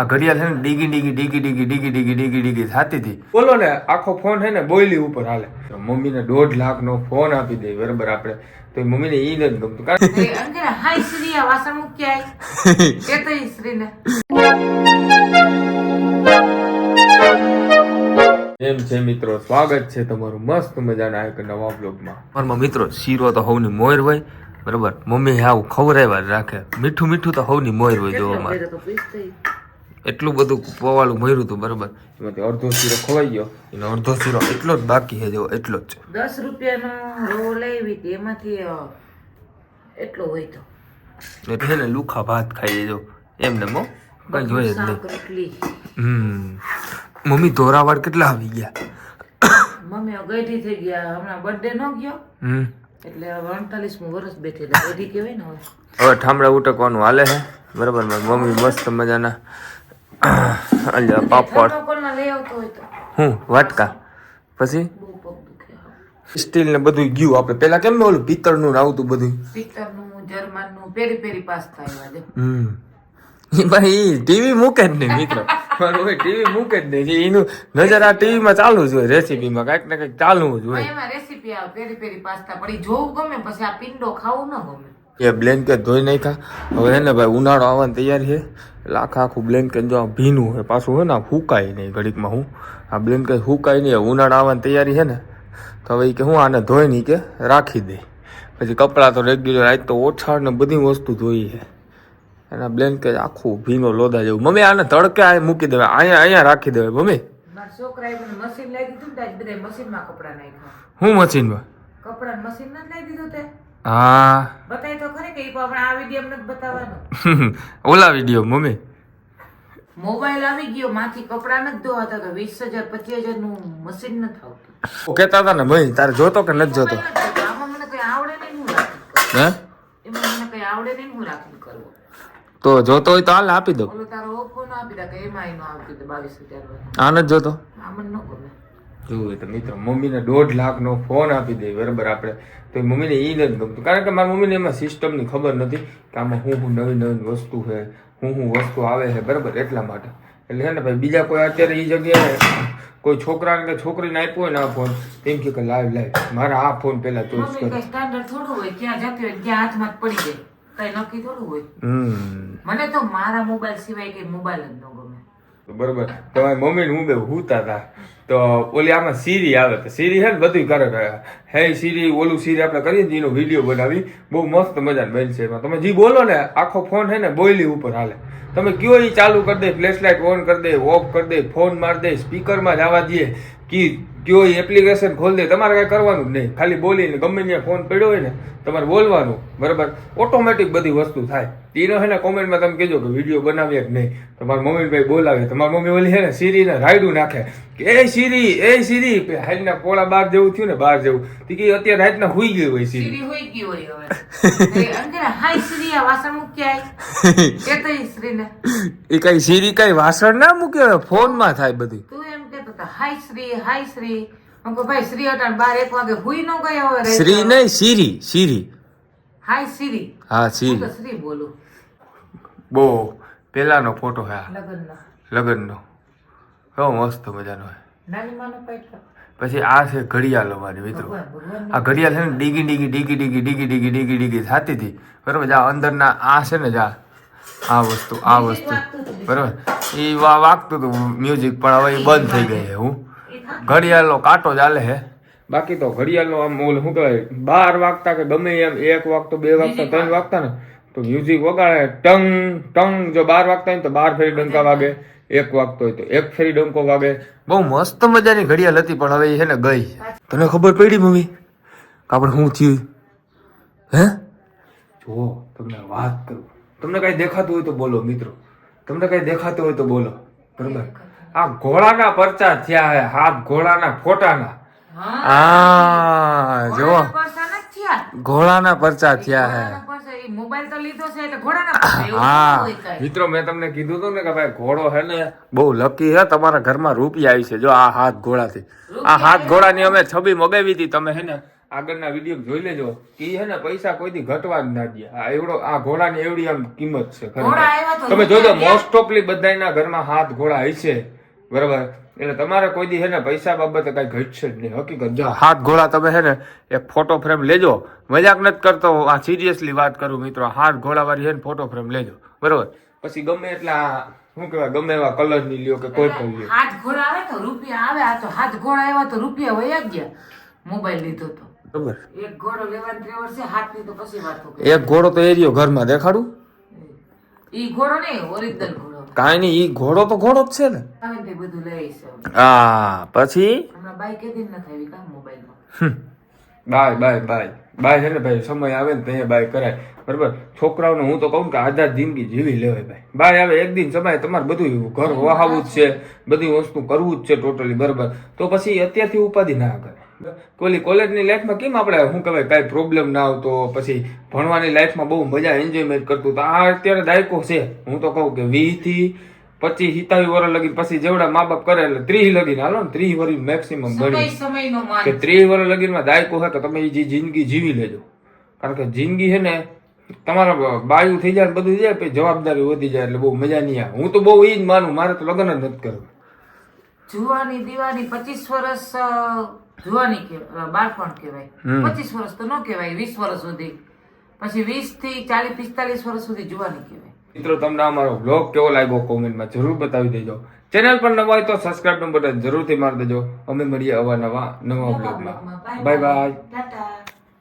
આ ઘડિયાળ છે ને ડીગી ડીગી ડીગી ડીગી ડીગી ડીગી ડીગી ડીગી થતી હતી. બોલો ને આખો ફોન છે ને બોયલી ઉપર હાલે. મમ્મીને દોઢ લાખ નો ફોન આપી દે બરાબર આપણે. તો મમ્મીને ઈ નથી ગમતું. કારણ કે હાય શ્રી આ વાસણ મૂક્યા કે તો ઈ શ્રીને. એમ છે મિત્રો સ્વાગત છે તમારું મસ્ત મજાના એક નવા બ્લોગમાં મારા મિત્રો શીરો તો હવની મોર હોય બરાબર? મમ્મી આવું ખવરાવ્યા જ રાખે. મીઠું મીઠું તો હવની મોર હોય જોવા થઈ. એટલું બધું પવાળું મર્યું હતું બરાબર? એમાંથી અડધો શીરો ખોવાઈ ગયો. એટલે અડધો શીરો એટલો જ બાકી છે જો એટલો જ દસ રૂપિયાનો રવો લેવી હતી એમાંથી એટલો હોય તો. એટલે ને લુખા ભાત ખાઈ લેજો. એમને મો? કઈ જોઈએ જ નહીં. હમ. મમ્મી ધોરાવાડ કેટલા આવી ગયા? મમ્મી ગઈઢી થઈ ગયા. હમણાં બર્થડે નો ગયો. હમ. એટલે અડતાલીસમું વર્ષ બેઠી એટલે ગઈઢી કહેવાય ને હવે. હવે ઠામડા ઉટકવાનું હાલે છે. બરાબર મમ્મી મસ્ત મજાના અલ્યા પાપડ. હું વાટકા. પછી? સ્ટીલ ને બધું ગયું આપણે પેલા કેમ ઓલું પિત્તળનું આવતું બધું પિત્તળનું જર્મનનું પેરી પેરી પાસ્તા આવ્યા હમ. ભાઈ ટીવી મૂકે જ નહીં મિત્રો. મારું ટીવી મૂકે જ નહીં. એનું નજર આ ટીવી માં ચાલુ જ હોય રેસીપીમાં કંઈક ને કંઈક ચાલુ જ હોય. એમાં રેસીપી આવે પેરી પેરી પાસ્તા. પડી જોવું ગમે પછી આ પિંડો ખાવું ન ગમે. એ બ્લેન્કેટ ધોઈ નાખ્યા. હવે હે ને ભાઈ ઉનાળો આવવાની તૈયારી છે. એટલે આખા આખું બ્લેન્કેટ જો આ ભીનું હોય પાછું હોય ને આ હુકાય નહીં ઘડીકમાં હું. આ બ્લેન્કેટ હુકાય નહીં ઉનાળા આવવાની તૈયારી છે ને તો હવે કે હું આને ધોઈ નહીં કે રાખી દે. પછી કપડાં તો રેગ્યુલર આજ તો ઓછા ને બધી વસ્તુ ધોઈ છે. એના બ્લેન્કેટ આખું ભીનો લોદા જેવું. મમ્મી આને તડકે આ મૂકી દેવાય. અહીંયા અહીંયા રાખી દેવાય મમ્મી. હું મશીનમાં કપડાં મશીન નથી લઈ દીધું તે? હા. કે પણ આ વીડિયો નથી બતાવવાનો. ઓલા વીડિયો મમ્મી? મોબાઈલ આવી ગયો માંથી કપડા નથી ધોવાતા તો વીસ હજાર પચીસ હજારનું મશીન નથી આવતું. કહેતા હતા ને ભાઈ તારે જોતો કે નથી જોતો. આમાં મને કઈ આવડે નહીં હું રાખી હે? એમાં મને કઈ આવડે નહીં હું રાખીને કરવું તો જોતો હોય તો હાલ આપી દો ઓલો તારો ઓપ્પો નો આપી દે કે એમાં નો આપી દે બાવીસ હજાર. આ નથી જોતો? આ મને ન ગમે. જોવું તો મિત્રો મમ્મીને દોઢ લાખનો ફોન આપી દે બરાબર આપણે. તો મમ્મીને એ નથી ગમતું કારણ કે મારી મમ્મીને એમાં સિસ્ટમની ખબર નથી કે આમાં હું હું નવી નવી વસ્તુ છે હું હું વસ્તુ આવે છે બરાબર એટલા માટે. એટલે છે ને ભાઈ બીજા કોઈ અત્યારે એ જગ્યાએ કોઈ છોકરાને કે છોકરીને આપ્યો હોય ને આ ફોન તેમ કે લાઈવ લાઈવ મારા આ ફોન પહેલા ચોઈસ કરો. સ્ટાન્ડર્ડ થોડું હોય ક્યાં જતી હોય ક્યાં હાથમાં પડી જાય. કઈ નક્કી થોડું હોય? મને તો મારા મોબાઈલ સિવાય કઈ મોબાઈલ જ ન બરોબર. તમારી મમ્મી હું બે હુતા હતા તો ઓલી આમાં સીરી આવે તો સીરી હે ને બધું કરે હે સીરી, ઓલું સીરી આપણે કરીએ ને એનો વીડિયો બનાવી. બહુ મસ્ત મજાની બન છે એમાં. તમે જે બોલો ને, આખો ફોન હે ને બોયલી ઉપર હાલે. તમે કયો એ ચાલુ કરી દે ફ્લેશ લાઇટ ઓન કરી દે ઓફ કરી દે ફોન મારી દે સ્પીકરમાં જ આવવા દે. કી કયો એપ્લિકેશન ખોલ દે. તમારે કાંઈ કરવાનું જ નહીં. ખાલી બોલીને ગમે ત્યાં ફોન પડ્યો હોય ને તમારે બોલવાનું. બરાબર? ઓટોમેટિક બધી વસ્તુ થાય. એનો હે ને કોમેન્ટમાં તમે કહેજો કે વીડિયો બનાવીએ કે નહીં? તમારા મમ્મી ભાઈ બોલાવે. તમારી મમ્મી ઓલી હે ને સીરીને રાયડું નાખે. કે એ સીરી એ સીરી. હાલના પોળા બાર જેવું થયું ને બાર જેવું. તી કે અત્યારે રાતના હુઈ ગયું હોય સીરી. હુઈ ગઈ હોય હવે. એ કઈ સીરી કઈ વાસણ ના મૂકે ફોનમાં થાય બધું. તું એમ કેતો હતો હાય શ્રી. હાય શ્રી ભાઈ શ્રી અટાણ બાર એક વાગે હુઈ ન ગયો હવે શ્રી નહીં શીરી શિરી હાય શિરી હા શિરી સીરી શ્રી બોલું. બહુ પેલાનો ફોટો હે આ. લગ્નનો. લગ્નનો. કેવો મસ્ત મજાનો હે નાની માનો પાઇટલો પછી આ છે ઘડિયાળ અમારી મિત્રો. આ ઘડિયાળ છે ને ડીગી ડીગી ડીગી ડીગી ડીગી ડીગી ડીગી ડીગી થતી હતી. બરોબર? જા અંદરના આ છે ને જા. આ વસ્તુ આ વસ્તુ. બરોબર? એ વાગતું હતું મ્યુઝિક પણ હવે એ બંધ થઈ ગઈ એવું હું. ઘડિયાળનો કાંટો ચાલે છે બાકી તો ઘડિયાળનો આમ ઓલ શું કહેવાય બાર વાગતા કે ગમે એમ એક વાગતો બે વાગતા ત્રણ વાગતા ને તો મ્યુઝિક વગાડે ટંગ ટંગ જો બાર વાગતા હોય ને તો બાર ફેરી ડંકા વાગે એક વાગતો હોય તો એક ફેરી ડંકો વાગે. બહુ મસ્ત મજાની ઘડિયાળ હતી પણ હવે એ છે ને ગઈ તને ખબર પડી મમ્મી કે આપણે શું થયું? હે? જો તમને વાત કરું. તમને કઈ દેખાતું હોય તો બોલો મિત્રો. તમને કઈ દેખાતું હોય તો બોલો. બરોબર? આ ઘોડાના પરચા થયા હે હાથ ઘોડાના ફોટાના. હા. જો ઘોડાના પરચા થયા. હે. ઘોડાના પરસા, ઈ મોબાઈલ તો લીધો છે એટલે ઘોડાના હા. મિત્રો મેં તમને કીધું હતું ને કે ભાઈ ઘોડો હે ને બહુ લકી હે તમારા ઘરમાં રૂપિયા આવી છે. જો આ હાથ ઘોડાથી. આ હાથ ઘોડાની અમે છબી મગાવી હતી તમે હે ને આગળના વીડિયો જોઈ લેજો. કે હે ને પૈસા કોઈથી ઘટવા જ ના દે. આ એવડો આ ઘોડાની એવડી આમ કિંમત છે તમે જોજો મોસ્ટ ઓફલી બધાના ઘરમાં હાથ ઘોડા હશે બરાબર? એટલે તમારે કોઈ દી હે ને પૈસા બાબતે કઈ ઘટશે જ નહીં. હકીકત જો હાથ ઘોડા તમે હે ને એક ફોટો ફ્રેમ લેજો. મજાક નથી કરતો. આ સિરિયસલી વાત કરું મિત્રો. હાથ ઘોડા વાળી હે ને ફોટો ફ્રેમ લેજો. બરોબર? પછી ગમે એટલા શું કહેવાય ગમે એવા કલરની લ્યો કે કોઈ પણ લ્યો. હાથ ઘોડા આવે તો રૂપિયા આવે. આ તો હાથ ઘોડા આવ્યા તો રૂપિયા વયા ગયા. મોબાઈલ લીધો તો. બરોબર એક ઘોડો લેવાની હાથની તો પછી વાતો એક ઘોડો તો એરિયો ઘરમાં દેખાડું? ઈ ઘોડો નહીં ઓરિજિનલ ઘોડો. કાંઈ નહીં ઈ ઘોડો તો ઘોડો જ છે ને. આવે બધું લઈ હા પછી? હમણાં બાઈક એ દિન નથી આવી કા મોબાઈલમાં. Bye bye bye. બાય છે ને ભાઈ સમય આવે ને ત્યાં બાય કરાય. બરાબર? છોકરાઓને હું તો કહું કે આઝાદ જિંદગી જીવી લેવાય ભાઈ. બાય આવે એક દિન સમય તમારે બધું ઘર વહાવું જ છે બધી વસ્તુ કરવું જ છે ટોટલી બરાબર? તો પછી અત્યારથી ઉપાધિ ના કરે. કોલી કોલેજની લાઈફમાં કેમ આપણે શું કહેવાય કાંઈ પ્રોબ્લેમ ના આવતો? પછી ભણવાની લાઈફમાં બહુ મજા એન્જોયમેન્ટ કરતું તો આ અત્યારે દાયકો છે. હું તો કહું કે વીસથી પચીસ સિત્તાવીસ વર્ષ લગી પછી જેવડા મા બાપ કરે એટલે ત્રીસ લગીને હાલો ને ત્રીસ વર્ષ મેક્સિમમ માન કે ત્રીસ વર્ષ લગીનમાં દાયકો છે કે તમે એ જે જિંદગી જીવી લેજો. કારણ કે જિંદગી છે ને તમારા બાયું થઈ જાય બધું જાય પછી જવાબદારી વધી જાય એટલે બહુ મજા નહીં આવે. હું તો બહુ એ જ માનું મારે તો લગ્ન જ નથી કરવું. જુવાની દીવાની પચીસ વર્ષ જુવાની બાળપણ કહેવાય. પચીસ વર્ષ તો ન કહેવાય વીસ વર્ષ સુધી. પછી વીસથી ચાલીસ પિસ્તાલીસ વર્ષ સુધી જુવાની કહેવાય. મિત્રો તમને અમારો બ્લોગ કેવો લાગ્યો કોમેન્ટમાં જરૂર બતાવી દેજો. ચેનલ પર નવા હોય તો સબસ્ક્રાઇબનું બટન જરૂરથી મારી દેજો. અમે મળીએ અવાનવા નવા બ્લોગમાં બાય બાય ટાટા